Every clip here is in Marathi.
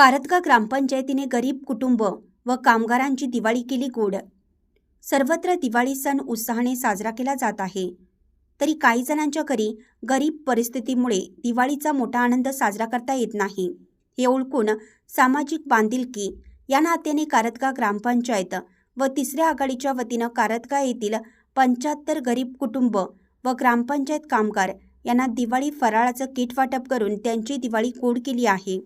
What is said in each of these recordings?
कारतगा ग्रामपंचायतीने गरीब कुटुंब व कामगारांची दिवाळी केली गोड. सर्वत्र दिवाळी सण उत्साहाने साजरा केला जात आहे. तरी काही जणांच्या घरी गरीब परिस्थितीमुळे दिवाळीचा मोठा आनंद साजरा करता येत नाही. हे ओळखून सामाजिक बांधिलकी या नात्याने कारतगा ग्रामपंचायत व तिसऱ्या आघाडीच्या वतीनं कारतगा येथील पंच्याहत्तर गरीब कुटुंब व ग्रामपंचायत कामगार यांना दिवाळी फराळाचं किट वाटप करून त्यांची दिवाळी गोड केली आहे.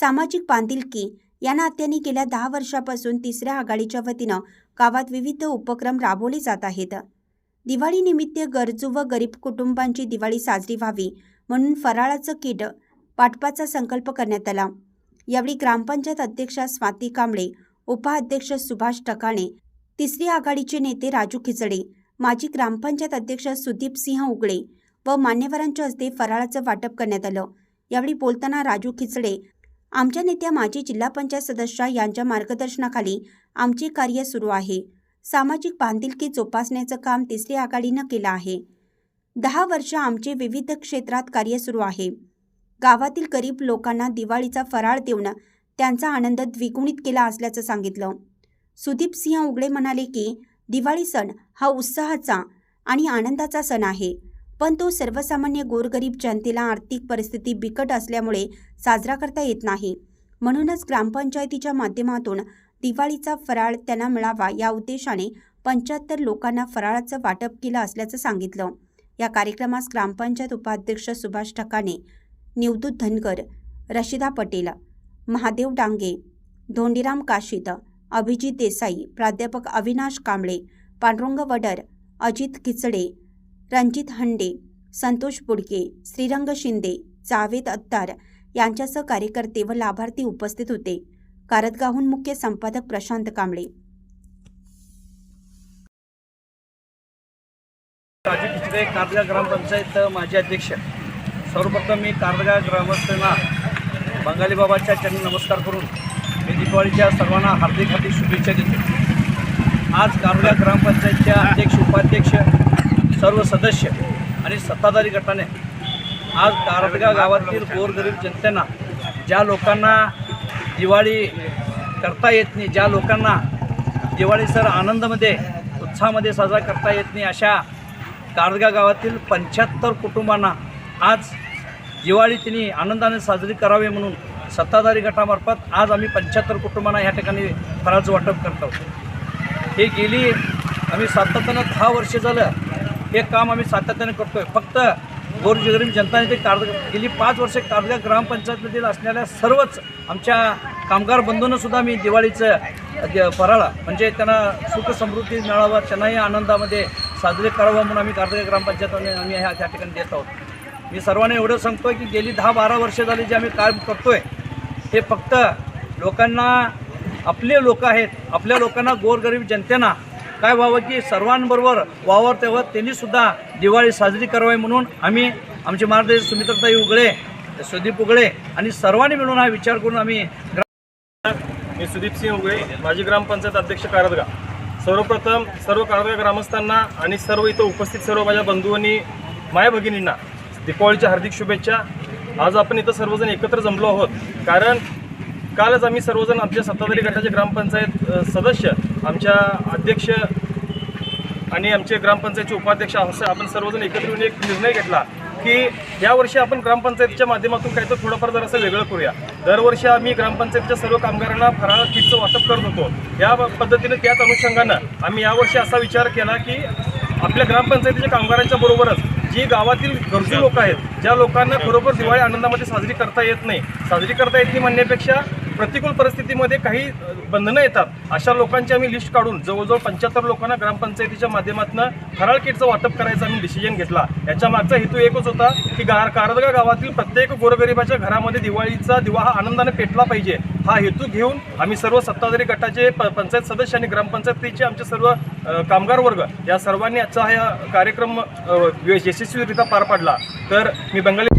सामाजिक बांधिलकी या नात्याने गेल्या दहा वर्षापासून तिसऱ्या आघाडीच्या वतीनं गावात विविध उपक्रम राबवले जात आहेत. दिवाळीनिमित्त गरजू व गरीब कुटुंबांची दिवाळी साजरी व्हावी म्हणून फराळाचं किट वाटपाचा संकल्प करण्यात आला. यावेळी ग्रामपंचायत अध्यक्षा स्वाती कांबळे उपाध्यक्ष सुभाष टकाणे तिसरी आघाडीचे नेते राजू खिचडे माजी ग्रामपंचायत अध्यक्ष सुदीप सिंह उगळे व मान्यवरांच्या हस्ते फराळाचं वाटप करण्यात आलं. यावेळी बोलताना राजू खिचडे आमच्या नेत्या माजी जिल्हा पंचायत सदस्या यांच्या मार्गदर्शनाखाली आमचे कार्य सुरू आहे. सामाजिक बांधिलकी जोपासण्याचं काम तिसरी आघाडीनं केलं आहे. दहा वर्ष आमचे विविध क्षेत्रात कार्य सुरू आहे. गावातील गरीब लोकांना दिवाळीचा फराळ देऊन त्यांचा आनंद द्विगुणित केला असल्याचं सांगितलं. सुदीप सिंह उगळे म्हणाले की दिवाळी सण हा उत्साहाचा आणि आनंदाचा सण आहे. पण तो सर्वसामान्य गोरगरीब जनतेला आर्थिक परिस्थिती बिकट असल्यामुळे साजरा करता येत नाही. म्हणूनच ग्रामपंचायतीच्या माध्यमातून दिवाळीचा फराळ त्यांना मिळावा या उद्देशाने पंच्याहत्तर लोकांना फराळाचं वाटप केलं असल्याचं सांगितलं. या कार्यक्रमास ग्रामपंचायत उपाध्यक्ष सुभाष ठकाणे निवदूत धनगर रशिदा पटेल महादेव डांगे धोंडीराम काशीद अभिजित देसाई प्राध्यापक अविनाश कांबळे पांडुरंग वडर अजित खिचडे रणजित हंडे संतोष बुडके श्रीरंग शिंदे जावेद अत्तार यांच्यासह कार्यकर्ते व लाभार्थी उपस्थित होते. कारतगावहून मुख्य संपादक प्रशांत कांबळे. राजू खिचडे कारदगा ग्रामपंचायत माजी अध्यक्ष. सर्वप्रथम मी कारदगा ग्रामस्थांना बंगाली बाबाच्या चरणी नमस्कार करून मी दीपावलीच्या सर्वांना हार्दिक हार्दिक शुभेच्छा देतो. आज कारदगा ग्रामपंचायतच्या अध्यक्ष उपाध्यक्ष सर्व सदस्य आणि सत्ताधारी गटाने आज कारदगा गावातील गोरगरीब जनतेना ज्या लोकांना दिवाळी करता येत नाही ज्या लोकांना दिवाळी सर आनंदामध्ये उत्साहामध्ये साजरा करता येत नाही अशा कारदगा गावातील पंच्याहत्तर कुटुंबांना आज दिवाळी तिने आनंदाने साजरी करावी म्हणून सत्ताधारी गटामार्फत आज आम्ही पंच्याहत्तर कुटुंबांना ह्या ठिकाणी फराज वाटप करतो हे गेली आम्ही सातत्यानं दहा वर्ष झालं हे काम आम्ही सातत्याने करतोय. फक्त गोरगरीब जनताने ते कारद गेली पाच वर्षे कारदगा ग्रामपंचायतमधील असणाऱ्या सर्वच आमच्या कामगार बंधूंना सुद्धा मी दिवाळीचं फराळा म्हणजे त्यांना सुख समृद्धी मिळावं त्यांनाही आनंदामध्ये साजरे करावं म्हणून आम्ही कारदगा ग्रामपंचायतने आम्ही ह्या त्या ठिकाणी देत आहोत. मी सर्वांना एवढं सांगतोय की गेली दहा बारा वर्ष झाली जे आम्ही काम करतोय हे फक्त लोकांना आपले लोक आहेत आपल्या लोकांना गोरगरीब जनतेना काय व्हावं की सर्वांबरोबर वावर तेव्हा त्यांनीसुद्धा दिवाळी साजरी करावी म्हणून आम्ही आमचे मार्गदर्शक सुमित्रताई उगळे सुदीप उगळे आणि सर्वांनी मिळून हा विचार करून आम्ही मी सुदीप सिंह उगळे माजी ग्रामपंचायत अध्यक्ष कारदगा सर्वप्रथम सर्व कारदगा ग्रामस्थांना आणि सर्व इथं उपस्थित सर्व माझ्या बंधूंनी माय भगिनींना दीपावलीच्या हार्दिक शुभेच्छा. आज आपण इथं सर्वजण एकत्र जमलो आहोत. कारण कालच आम्ही सर्वजण आमच्या सत्ताधारी गटाचे ग्रामपंचायत सदस्य आमच्या अध्यक्ष आणि आमचे ग्रामपंचायतचे उपाध्यक्ष असं आपण सर्वजण एकत्र येऊन एक निर्णय घेतला की यावर्षी आपण ग्रामपंचायतीच्या माध्यमातून काही तर थोडंफार जर असं वेगळं करूया. दरवर्षी आम्ही ग्रामपंचायतीच्या सर्व कामगारांना फराळ किटचं वाटप करत होतो. या पद्धतीने त्याच अनुषंगानं आम्ही यावर्षी असा विचार केला की आपल्या ग्रामपंचायतीच्या कामगारांच्या बरोबरच जी गावातील गरजू लोक आहेत ज्या लोकांना बरोबर दिवाळी आनंदामध्ये साजरी करता येत नाही साजरी करता येत नाही म्हणण्यापेक्षा प्रतिकूल परिस्थितीमध्ये काही बंधनं येतात. अशा लोकांची आम्ही लिस्ट काढून जवळजवळ पंच्याहत्तर लोकांना ग्रामपंचायतीच्या माध्यमातून फराळ किटचं वाटप करायचं आम्ही डिसिजन घेतला. याच्या मागचा हेतू एकच होता की गा कारदगा गावातील प्रत्येक गोरगरिबाच्या घरामध्ये दिवाळीचा दिवा हा आनंदाने पेटला पाहिजे. हा हेतू घेऊन आम्ही सर्व सत्ताधारी गटाचे प पंचायत सदस्य आणि ग्रामपंचायतीचे आमचे सर्व कामगार वर्ग या सर्वांनी आजचा हा कार्यक्रम यशस्वीरित्या पार पाडला. तर मी बंगाली